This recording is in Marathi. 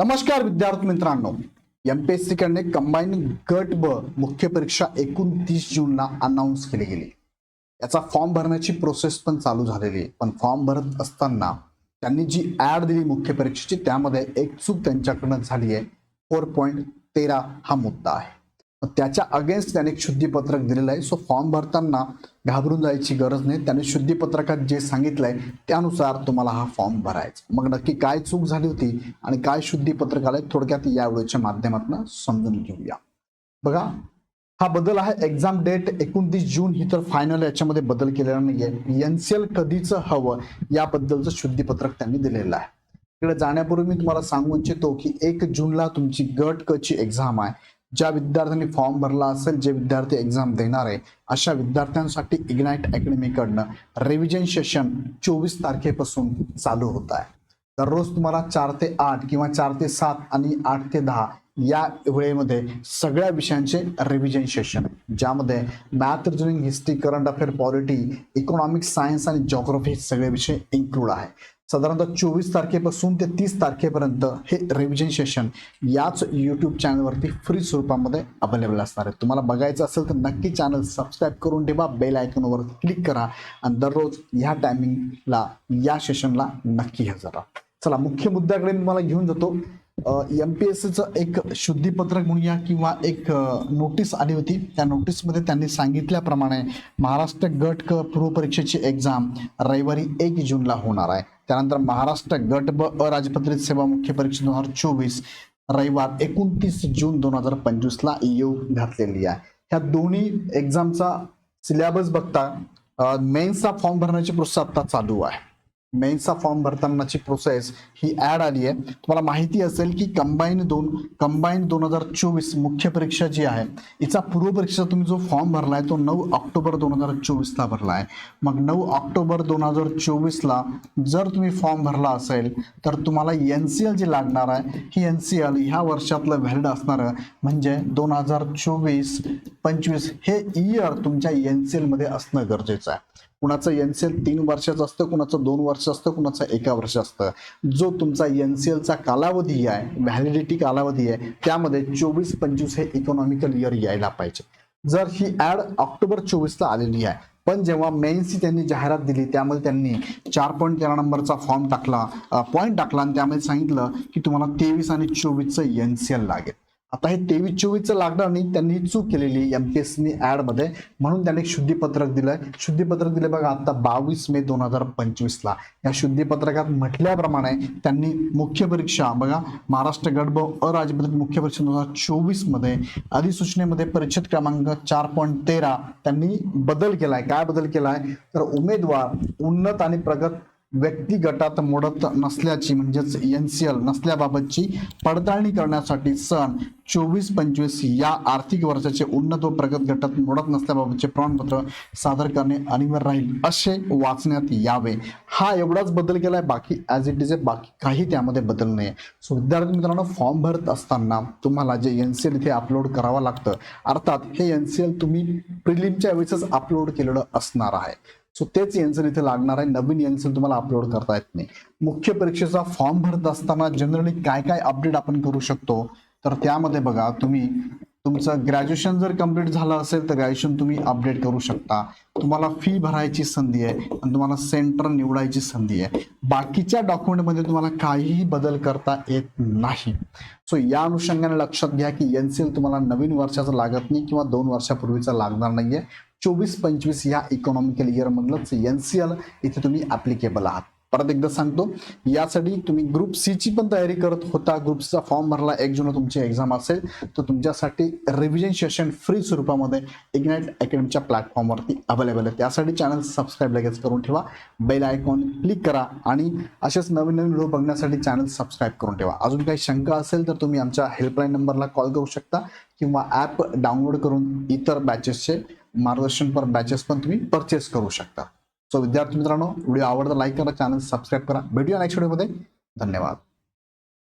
नमस्कार विद्यार्थी मित्रांनो. एमपीएससी कडे कंबाईन गट ब मुख्य परीक्षा एकोणतीस जूनला अनाऊन्स केली गेली. याचा फॉर्म भरण्याची प्रोसेस पण चालू झालेली आहे. पण फॉर्म भरत असताना त्यांनी जी ऍड दिली मुख्य परीक्षेची त्यामध्ये एक चूक त्यांच्याकडनं झाली आहे. फोर पॉईंट तेरा हा मुद्दा आहे. त्याच्या अगेन्स्ट त्याने एक शुद्धीपत्रक दिलेलं आहे. सो फॉर्म भरताना घाबरून जायची गरज नाही. त्याने शुद्धीपत्रकात जे सांगितलंय त्यानुसार तुम्हाला हा फॉर्म भरायचा मग नक्की काय चूक झाली होती आणि काय शुद्धीपत्रक आलंय थोडक्यात या व्हिडिओच्या माध्यमातून समजून घेऊया. बघा हा बदल आहे. एक्झाम डेट एकोणतीस जून ही तर फायनल याच्यामध्ये बदल केलेला नाहीये. एनसीएल कधीच हवं याबद्दलचं शुद्धीपत्रक त्यांनी दिलेलं आहे. इकडे जाण्यापूर्वी मी तुम्हाला सांगू इच्छितो की एक जूनला तुमची गट कची एक्झाम आहे. ज्या विद्यार्थ्यांनी फॉर्म भरला असेल जे विद्यार्थी एक्झाम देणार आहे अशा विद्यार्थ्यांसाठी इग्नाईट अकॅडमीकडनं रिव्हिजन सेशन चोवीस तारखेपासून चालू होत आहे. दररोज तुम्हाला चार ते आठ किंवा चार ते सात आणि आठ ते दहा या वेळेमध्ये सगळ्या विषयांचे रिव्हिजन सेशन ज्यामध्ये math reasoning history current affair polity economics science आणि जॉग्रफी हे सगळे विषय इन्क्लूड आहे. साधारणतः चोवीस तारखेपासून ते तीस तारखेपर्यंत हे रिव्हिजन सेशन याच यूट्यूब चॅनलवरती फ्री स्वरूपामध्ये अवेलेबल असणार आहे तुम्हाला बघायचं असेल तर नक्की चॅनल सबस्क्राईब करून ठेवा. बेल आयकॉनवर क्लिक करा आणि दररोज ह्या टायमिंगला या सेशनला नक्की हजर राहा. चला मुख्य मुद्द्याकडे मी तुम्हाला घेऊन जातो. एम पी एस सीचं एक शुद्धीपत्रक म्हणूया किंवा एक नोटीस आली होती. त्या नोटीसमध्ये त्यांनी सांगितल्याप्रमाणे महाराष्ट्र गट क पूर्वपरीक्षेची एक्झाम रविवारी एक जूनला होणार आहे. त्यानंतर महाराष्ट्र गट ब अराजपत्रित सेवा मुख्य परीक्षा दोन हजार चोवीस रविवार एकोणतीस जून दोन हजार पंचवीसला येऊ घातलेली आहे. ह्या दोन्ही एक्झामचा सिलेबस बघता मेन्सचा फॉर्म भरण्याची प्रोसेस आता चालू आहे. मेन्सचा फॉर्म भरतानाची प्रोसेस ही ऍड आली आहे. तुम्हाला माहिती असेल की कंबाईन दोन कंबाईन दोन हजार चोवीस मुख्य परीक्षा जी आहे हिचा पूर्वपरीक्षा तुम्ही जो फॉर्म भरलाय तो नऊ ऑक्टोबर दोन हजार चोवीसला भरला आहे मग नऊ ऑक्टोबर दोन हजार चोवीसला जर तुम्ही फॉर्म भरला असेल तर तुम्हाला एन सी एल जी लागणार आहे ही एन सी एल ह्या वर्षातलं व्हॅलिड असणारं म्हणजे दोन हजार चोवीस पंचवीस हे इयर तुमच्या एन सी एलमध्ये असणं गरजेचं आहे. कुणाचं एन सी एल तीन वर्षाचं असतं कुणाचं दोन वर्ष असतं कुणाचं एका वर्ष असतं. जो तुमचा एन सी एलचा कालावधी आहे व्हॅलिडिटी कालावधी आहे त्यामध्ये चोवीस पंचवीस हे इकॉनॉमिकल इयर यायला पाहिजे. जर ही ऍड ऑक्टोबर चोवीसला आलेली आहे पण जेव्हा मेन्सची त्यांनी जाहिरात दिली त्यामध्ये त्यांनी चार पॉईंट तेरा नंबरचा फॉर्म टाकला पॉईंट टाकला आणि त्यामध्ये सांगितलं की तुम्हाला तेवीस आणि चोवीसचं एन सी एल लागेल. आता हे तेवीस चोवीसचं लागणार नाही त्यांनी चूक केलेली एम पी एस सी ऍडमध्ये. म्हणून त्यांनी एक शुद्धीपत्रक दिलंय. शुद्धीपत्रक दिले बघा आता बावीस मे दोन हजार पंचवीसला. या शुद्धीपत्रकात म्हटल्याप्रमाणे त्यांनी मुख्य परीक्षा बघा महाराष्ट्र गट ब अराजपत्रित मुख्य परीक्षा दोन हजार चोवीसमध्ये अधिसूचनेमध्ये परिच्छेद क्रमांक चार पॉईंट तेरा त्यांनी बदल केलाय. काय बदल केलाय? तर उमेदवार उन्नत आणि प्रगत व्यक्ती गटात मोडत नसल्याची म्हणजेच एन सी एल नसल्याबाबतची पडताळणी करण्यासाठी सण चोवीस पंचवीस या आर्थिक वर्षाचे उन्नत व प्रगत गटात मोडत नसल्याबाबतचे प्रमाणपत्र सादर करणे अनिवार्य राहील असे वाचण्यात यावे. हा एवढाच बदल केलाय बाकी ॲज इट इज आहे बाकी काही त्यामध्ये बदल नाही सो विद्यार्थी मित्रांनो फॉर्म भरत असताना तुम्हाला जे एन सी एल इथे अपलोड करावं लागतं अर्थात हे एन सी एल तुम्ही प्रिलिमच्या वेळेसच अपलोड केलेलं असणार आहे. सो तेच एन्सर इथे लागणार आहे. नवीन एन्सर तुम्हाला अपलोड करता येत नाही. मुख्य परीक्षेचा फॉर्म भरत असताना जनरली काय काय अपडेट आपण करू शकतो? तर त्यामध्ये बघा तुम्ही तुमचं ग्रॅज्युएशन जर कंप्लीट झालं असेल तर ग्रॅज्युएशन तुम्ही अपडेट करू शकता. तुम्हाला फी भरायची संधी आहे आणि तुम्हाला सेंटर निवडायची संधी आहे. बाकीच्या डॉक्युमेंटमध्ये तुम्हाला काहीही बदल करता येत नाही. सो या अनुषंगाने लक्षात घ्या की एन सी एल तुम्हाला नवीन वर्षाचं लागत नाही किंवा दोन वर्षापूर्वीचा लागणार नाहीये. चोवीस पंचवीस या इकॉनॉमिकल इयर मधलंच एन सी एल इथे तुम्ही ॲप्लिकेबल आहात. परत एकदा सांगतो यासाठी तुम्ही ग्रुप सी ची पण तयारी करत होता. ग्रुप फॉर्म भरला. एक जून तुमची एक्झाम असेल तर तुमच्यासाठी रिव्हिजन सेशन फ्री स्वरूपामध्ये इग्नाईट अकॅडमीच्या प्लॅटफॉर्मवरती अवेलेबल आहे. त्यासाठी चॅनल सबस्क्राईब लगेच करून ठेवा. बेल आयकॉन क्लिक करा आणि असेच नवीन नवीन व्हिडिओ बघण्यासाठी चॅनल सबस्क्राईब करून ठेवा. अजून काही शंका असेल तर तुम्ही आमच्या हेल्पलाईन नंबरला कॉल करू शकता किंवा ॲप डाउनलोड करून इतर बॅचेसचे मार्गदर्शनपर बॅचेस पण तुम्ही परचेस करू शकता. सो विद्यार्थी मित्रांनो व्हिडिओ आवडता लाईक करा चॅनल सबस्क्राईब करा. भेटूया नेक्स्ट व्हिडिओमध्ये धन्यवाद.